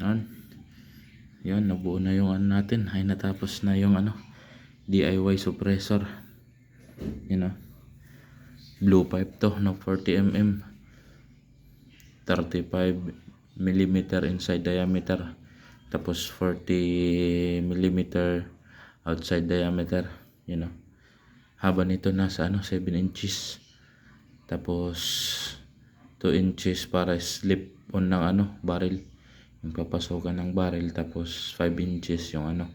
Yan. Yan, nabuo na yung ano natin. Ay natapos na yung ano, DIY suppressor. You know. Blue pipe to, no 40mm. 35 mm inside diameter. Tapos 40 mm outside diameter. You know. Haba nito nasa ano, 7 inches. Tapos 2 inches para slip on ng ano, barrel. Yung papasukan ng barrel tapos 5 inches yung ano,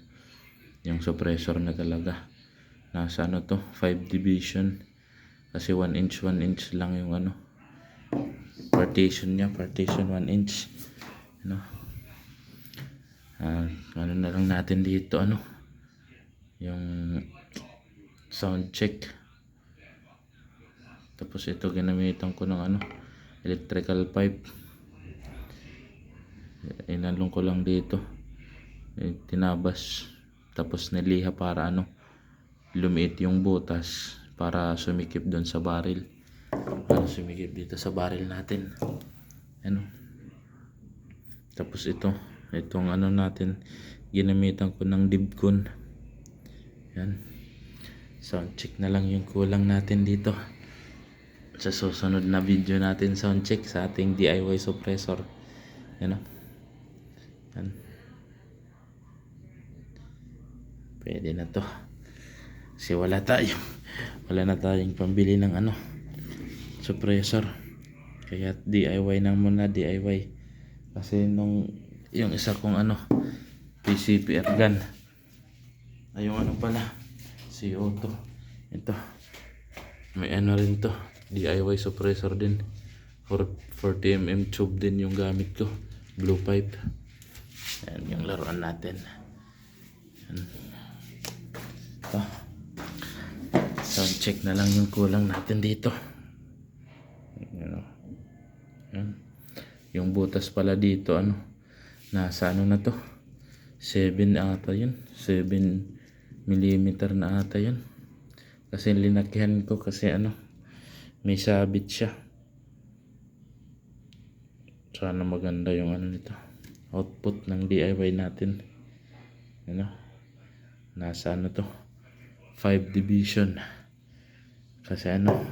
yung suppressor na talaga. Nasa ano to, 5 division. Kasi 1 inch, 1 inch lang yung ano, partition niya, partition 1 inch. Ano? Ah, ano na lang natin dito, ano, yung sound check. Tapos ito ginamitan ko ng ano, electrical pipe. Inalong ko lang dito. Eh, tinabas. Tapos niliha para ano, lumiit yung butas para sumikip doon sa barrel. Para sumikip dito sa barrel natin. Ano? Tapos ito, itong ano natin, ginamitan ko ng dibcon. Yan. Sound check na lang yung kulang natin dito. Sa susunod na video natin sound check sa ating DIY suppressor. Yan o. Yan. Pwede na to. Kasi wala tayo. Wala na tayong pambili ng ano. Suppressor. Kaya DIY na muna DIY. Kasi nung yung isa kong ano PCP air gun. Ay yung ano pala. CO2. Ito. May ano rin to. DIY suppressor din. For 40mm tube din yung gamit ko. Blue pipe. Yan yung laruan natin. Yan. Ito. Sound check na lang yung kulang natin dito. Yan. o. Yan. Yung butas pala dito ano. Nasa ano na to. 7 ata yun. 7 millimeter na ata yun. Kasi linakihan ko kasi ano. May sabit siya. Sana maganda yung ano nito. Output ng DIY natin. Ano? Nasa ano to? 5 division. Kasi ano?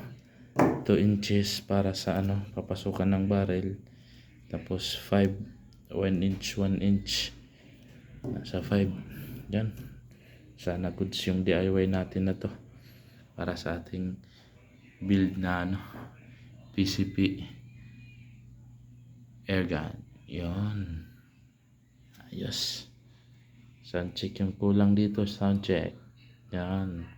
2 inches para sa ano? Papasukan ng barrel. Tapos 5 1 inch 1 inch. Nasa 5. Yan. Sana goods yung DIY natin na to. Para sa ating build na ano, PCP airgun. Yon. Ayos. Sound check yung kulang dito. Sound check. Yan.